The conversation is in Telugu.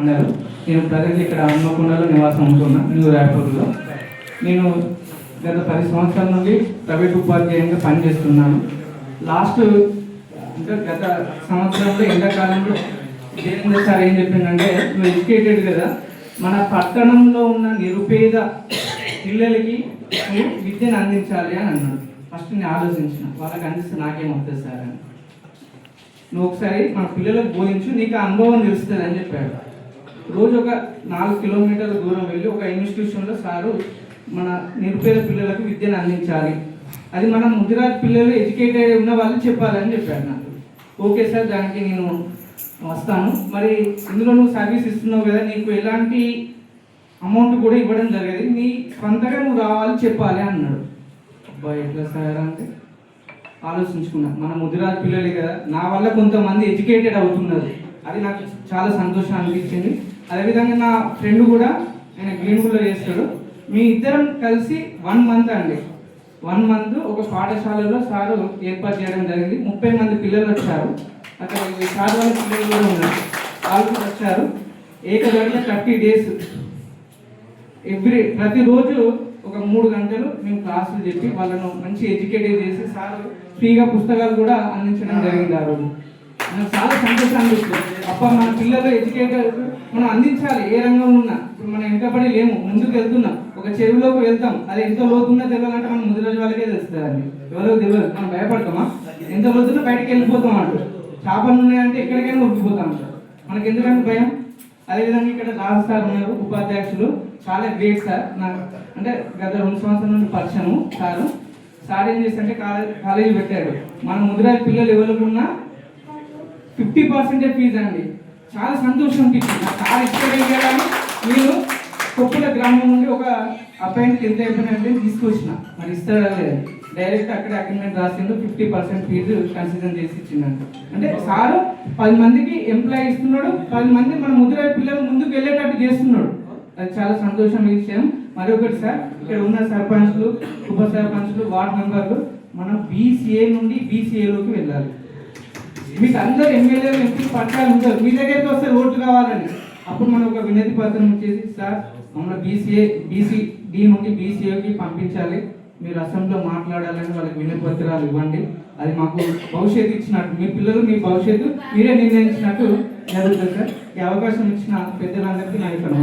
అన్నారు నేను ప్రజెంట్ ఇక్కడ హన్మకొండలో నివాసం ఉంటున్నా న్యూ రాయపూర్లో. నేను గత పది సంవత్సరాల నుండి ప్రైవేట్ ఉపాధ్యాయంగా పనిచేస్తున్నాను. లాస్ట్ అంటే గత సంవత్సరంలో ఎండాకాలంలో జయేంద్ర సార్ ఏం చెప్పిందంటే నువ్వు ఎడ్యుకేటెడ్ కదా మన పట్టణంలో ఉన్న నిరుపేద పిల్లలకి విద్యను అందించాలి అని అన్నాడు. ఫస్ట్ నేను ఆలోచించిన వాళ్ళకి అందిస్తే నాకేమవుతుంది సార్ అని. నువ్వు ఒకసారి మన పిల్లలకు బోధించు నీకు అనుభవం తెలుస్తుంది అని చెప్పాడు. రోజు ఒక నాలుగు కిలోమీటర్ల దూరం వెళ్ళి ఒక ఇన్స్టిట్యూషన్లో సారు మన నిరుపేద పిల్లలకు విద్యను అందించాలి. అది మన ముదిరాజ్ పిల్లలు ఎడ్యుకేటెడ్ ఉన్న వాళ్ళు చెప్పాలని చెప్పాడు నాకు. ఓకే సార్ దానికి నేను వస్తాను. మరి ఇందులో నువ్వు సర్వీస్ ఇస్తున్నావు కదా నీకు ఎలాంటి అమౌంట్ కూడా ఇవ్వడం జరిగేది. నీ సొంతగా నువ్వు రావాలి చెప్పాలి అన్నాడు. అబ్బాయి ఎట్లా సార్ అంటే ఆలోచించుకున్నా. మన ముదిరాజ్ పిల్లలే కదా నా వల్ల కొంతమంది ఎడ్యుకేటెడ్ అవుతున్నారు. అది నాకు చాలా సంతోషం అనిపించింది. అదేవిధంగా నా ఫ్రెండ్ కూడా ఆయన గ్రీన్వుడ్లో చేస్తాడు. మీ ఇద్దరం కలిసి వన్ మంత్ అండి. వన్ మంత్ ఒక పాఠశాలలో సారు ఏర్పాటు చేయడం జరిగింది. ముప్పై మంది పిల్లలు వచ్చారు. అక్కడ సార్ వాళ్ళ పిల్లలు కూడా ఉన్నారు. వాళ్ళు వచ్చారు. ఏకదడిగా థర్టీ డేస్. ఎవ్రీ ప్రతిరోజు ఒక మూడు గంటలు మేము క్లాసులు చెప్పి వాళ్ళను మంచి ఎడ్యుకేటెడ్ చేసి సార్ ఫ్రీగా పుస్తకాలు కూడా అందించడం జరిగింది ఆ రోజు. నాకు చాలా సంతోషం అనిపిస్తుంది అప్ప మన పిల్లలు ఎడ్యుకేటెడ్ మనం అందించాలి. ఏ రంగంలో ఉన్నా. ఇప్పుడు మనం వెంటబడి లేము. ముందుకు వెళ్తున్నాం. ఒక చెరువులోకి వెళ్తాం. అది ఎంత లోతున్నా తెలియాలంటే మనం ముందు రోజు వాళ్ళకే తెలుస్తుంది. ఎవరో తెలియదు మనం భయపడతామా? ఎంత లోతున్నా బయటకు వెళ్ళిపోతాం అంటారు. చేపలు ఉన్నాయంటే ఎక్కడికైనా ఉరికిపోతాం అంటారు. మనకి ఎందుకంటే భయం? అదేవిధంగా ఇక్కడ రాజు సార్ ఉన్నారు ఉపాధ్యక్షులు. చాలా గ్రేట్ సార్. నాకు అంటే గత రెండు సంవత్సరాల నుండి పరిచయం సారు. సార్ ఏం చేస్తే కాలేజ్ కాలేజీ పెట్టాడు మన ముదిరాజ్ పిల్లలు ఎవరికి ఉన్నా ఫిఫ్టీ పర్సెంటే ఫీజు అండి. చాలా సంతోషం అనిపించింది. చాలా సార్ ఇష్టం నేను కొప్పుల గ్రామం నుండి ఒక అబ్బాయిని ఎంత అయిపోయిన తీసుకొచ్చిన. మరి ఇస్తాడా లేదు. డైరెక్ట్ అక్కడ అగ్రిమెంట్ రాసిండు ఫిఫ్టీ పర్సెంట్ ఫీజు కన్సిడర్ చేసి ఇచ్చిందండి అంటే సారు పది మందికి ఎంప్లాయ్ ఇస్తున్నాడు. పది మంది మన ముద్ర పిల్లలు ముందుకు వెళ్ళేటట్టు చేస్తున్నాడు. అది చాలా సంతోషం విషయం. మరొకటి సార్ ఇక్కడ ఉన్న సర్పంచ్లు ఉప సర్పంచ్లు వార్డ్ మెంబర్లు మనం బీసీఏ నుండి బీసీఏలోకి వెళ్ళాలి. మీకు అందరు ఎమ్మెల్యేలు ఎంపీలు పట్టాలు ఉంటారు. మీ దగ్గరికి వస్తే ఓట్లు కావాలని అప్పుడు మనం ఒక వినతి పత్రం వచ్చేసి సార్ మమ్మల్ని బీసీఏ బీసీ డి నుండి బీసీఏకి పంపించాలి. మీరు అసెంబ్లీలో మాట్లాడాలని వాళ్ళకి వినతి పత్రాలు ఇవ్వండి. అది మాకు భవిష్యత్తు ఇచ్చినట్టు మీ పిల్లలు మీ భవిష్యత్తు మీరే నిర్ణయించినట్టు జరుగుతుంది సార్. ఈ అవకాశం ఇచ్చిన పెద్దలందరికీ నా ఇక్కడ